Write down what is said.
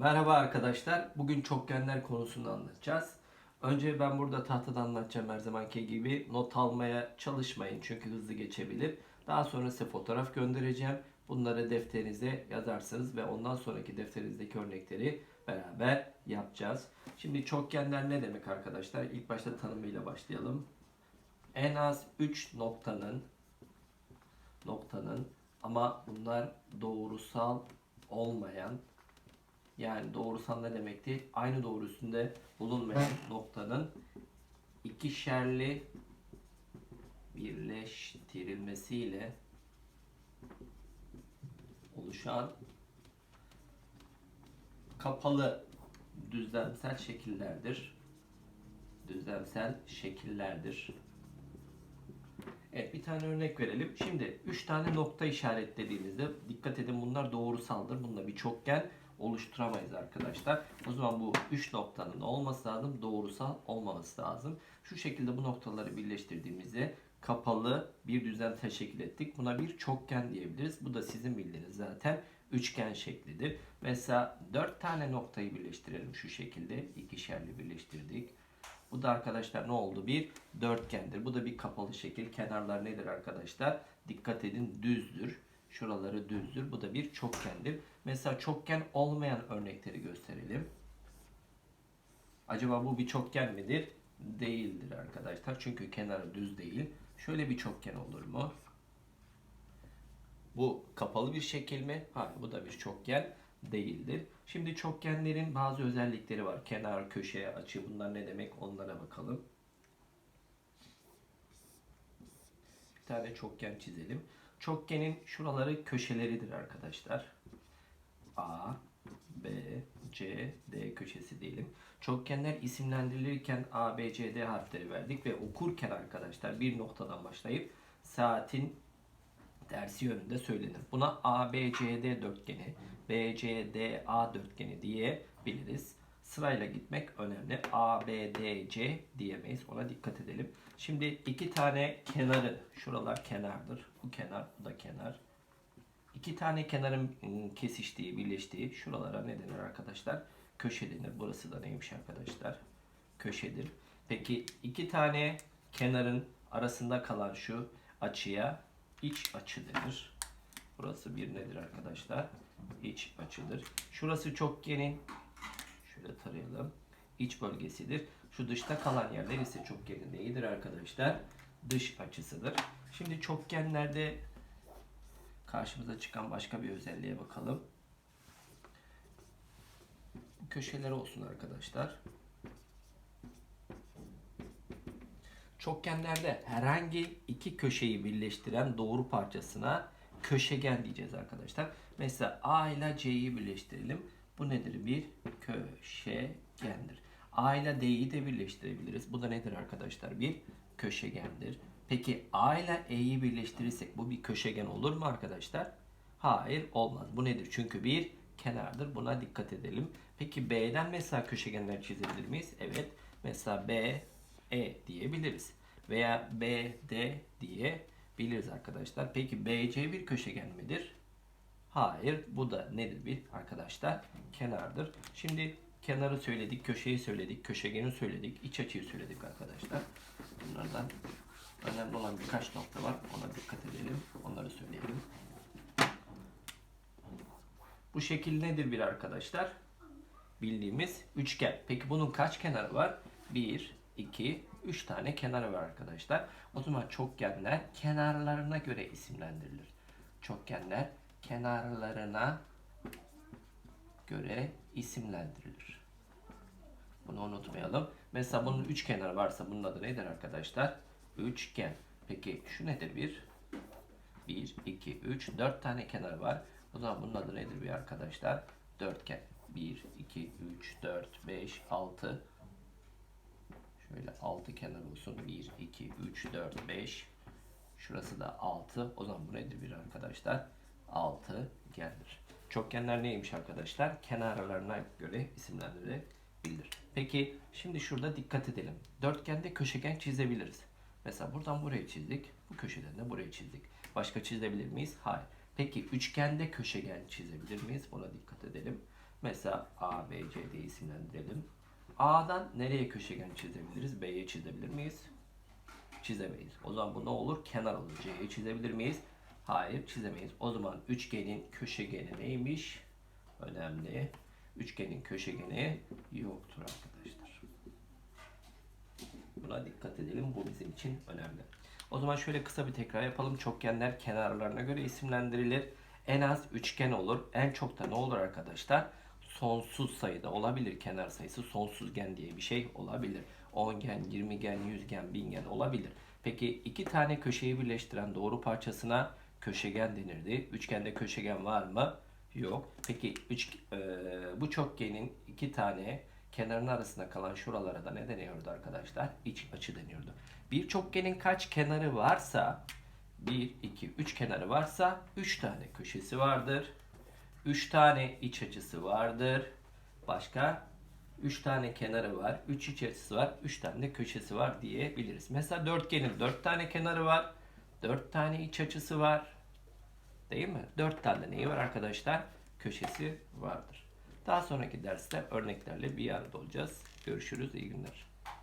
Merhaba arkadaşlar. Bugün çokgenler konusunu anlatacağız. Önce ben burada tahtada anlatacağım her zamanki gibi. Not almaya çalışmayın çünkü hızlı geçebilir. Daha sonra size fotoğraf göndereceğim. Bunları defterinize yazarsınız ve ondan sonraki defterinizdeki örnekleri beraber yapacağız. Şimdi çokgenler ne demek arkadaşlar? İlk başta tanımıyla başlayalım. En az 3 noktanın noktanın ama bunlar doğrusal olmayan yani doğrusal ne demekti? Aynı doğru üstünde bulunmayan noktanın ikişerli birleştirilmesiyle oluşan kapalı düzlemsel şekillerdir. Düzlemsel şekillerdir. Evet bir tane örnek verelim. Şimdi 3 tane nokta işaretlediğimizde dikkat edin bunlar doğrusaldır. Bunda bir çokgen oluşturamayız arkadaşlar. O zaman bu 3 noktanın olması lazım. Doğrusal olmaması lazım. Şu şekilde bu noktaları birleştirdiğimizde kapalı bir düzlemsel şekil ettik. Buna bir çokgen diyebiliriz. Bu da sizin bildiğiniz zaten üçgen şeklidir. Mesela 4 tane noktayı birleştirelim şu şekilde. ikişerli birleştirdik. Bu da arkadaşlar ne oldu? Bir dörtgendir. Bu da bir kapalı şekil. Kenarlar nedir arkadaşlar? Dikkat edin düzdür. Şuraları düzdür. Bu da bir çokgendir. Mesela çokgen olmayan örnekleri gösterelim. Acaba bu bir çokgen midir? Değildir arkadaşlar. Çünkü kenarı düz değil. Şöyle bir çokgen olur mu? Bu kapalı bir şekil mi? Hayır bu da bir çokgen değildir. Şimdi çokgenlerin bazı özellikleri var. Kenar, köşe, açı bunlar ne demek onlara bakalım. Bir tane çokgen çizelim. Çokgenin şuraları köşeleridir arkadaşlar. A, B, C, D köşesi diyelim. Çokgenler isimlendirilirken A, B, C, D harfleri verdik ve okurken arkadaşlar bir noktadan başlayıp saatin tersi yönünde söylenir. Buna ABCD dörtgeni, BCDA dörtgeni diyebiliriz. Sırayla gitmek önemli. ABDC diyemeyiz. Ona dikkat edelim. Şimdi iki tane kenarı, şuralar kenardır. Bu kenar, bu da kenar. İki tane kenarın ım, kesiştiği, birleştiği şuralara ne denir arkadaşlar? Köşe denir. Burası da neymiş arkadaşlar? Köşedir. Peki iki tane kenarın arasında kalan şu açıya iç açı denir. Burası bir nedir arkadaşlar? İç açıdır. Şurası çokgenin şöyle tarayalım. İç bölgesidir. Şu dışta kalan yerler ise çokgenin neyidir arkadaşlar? Dış açısıdır. Şimdi çokgenlerde karşımıza çıkan başka bir özelliğe bakalım. Köşeleri olsun arkadaşlar. Çokgenlerde herhangi iki köşeyi birleştiren doğru parçasına köşegen diyeceğiz arkadaşlar. Mesela A ile C'yi birleştirelim. Bu nedir? Bir köşegendir. A ile D'yi de birleştirebiliriz. Bu da nedir arkadaşlar? Bir köşegendir. Peki A ile E'yi birleştirirsek bu bir köşegen olur mu arkadaşlar? Hayır olmaz. Bu nedir? Çünkü bir kenardır. Buna dikkat edelim. Peki B'den mesela köşegenler çizebilir miyiz? Evet. Mesela B, E diyebiliriz. Veya B, D diyebiliriz arkadaşlar. Peki BC bir köşegen midir? Hayır. Bu da nedir bir arkadaşlar? Kenardır. Şimdi kenarı söyledik, köşeyi söyledik, köşegeni söyledik, iç açıyı söyledik arkadaşlar. Bunlardan önemli olan birkaç nokta var. Ona dikkat edelim. Onları söyleyelim. Bu şekil nedir bir arkadaşlar? Bildiğimiz üçgen. Peki bunun kaç kenarı var? 1, 2, 3 tane kenarı var arkadaşlar. O zaman çokgenler kenarlarına göre isimlendirilir. Çokgenler kenarlarına göre isimlendirilir. Bunu unutmayalım. Mesela bunun üç kenarı varsa bunun adı nedir arkadaşlar? Üçgen. Peki şu nedir bir? 1, 2, 3, 4 tane kenarı var. O zaman bunun adı nedir bir arkadaşlar? Dörtgen. 1, 2, 3, 4, 5, 6. Şöyle 6 kenar olsun. 1, 2, 3, 4, 5. Şurası da 6. O zaman bu nedir bir arkadaşlar? 6 gendir. Çokgenler neymiş arkadaşlar? Kenarlarına göre isimlendirilebilir. Peki şimdi şurada dikkat edelim. Dörtgende köşegen çizebiliriz. Mesela buradan buraya çizdik. Bu köşeden de buraya çizdik. Başka çizebilir miyiz? Hayır. Peki üçgende köşegen çizebilir miyiz? Buna dikkat edelim. Mesela A, B, C diye isimlendirelim. A'dan nereye köşegen çizebiliriz? B'ye çizebilir miyiz? Çizemeyiz. O zaman bu ne olur? Kenar olur. C'yi çizebilir miyiz? Hayır çizemeyiz. O zaman üçgenin köşegeni neymiş? Önemli. Üçgenin köşegeni yoktur arkadaşlar. Buna dikkat edelim. Bu bizim için önemli. O zaman şöyle kısa bir tekrar yapalım. Çokgenler kenarlarına göre isimlendirilir. En az üçgen olur. En çok da ne olur arkadaşlar? Sonsuz sayıda olabilir. Kenar sayısı sonsuzgen diye bir şey olabilir. 10 gen, 20 gen, 100 gen, 1000 gen olabilir. Peki iki tane köşeyi birleştiren doğru parçasına köşegen denirdi. Üçgende köşegen var mı? Yok. Peki üç, e, bu çokgenin iki tane kenarın arasında kalan şuralara da ne deniyordu arkadaşlar? İç açı deniyordu. Bir çokgenin kaç kenarı varsa 1, 2, 3 kenarı varsa 3 tane köşesi vardır. 3 tane iç açısı vardır. Başka 3 tane kenarı var, 3 iç açısı var, 3 tane de köşesi var diyebiliriz. Mesela dörtgenin 4 tane kenarı var, 4 tane iç açısı var. Değil mi? 4 tane neyi var arkadaşlar? Köşesi vardır. Daha sonraki derste örneklerle bir arada olacağız. Görüşürüz. İyi günler.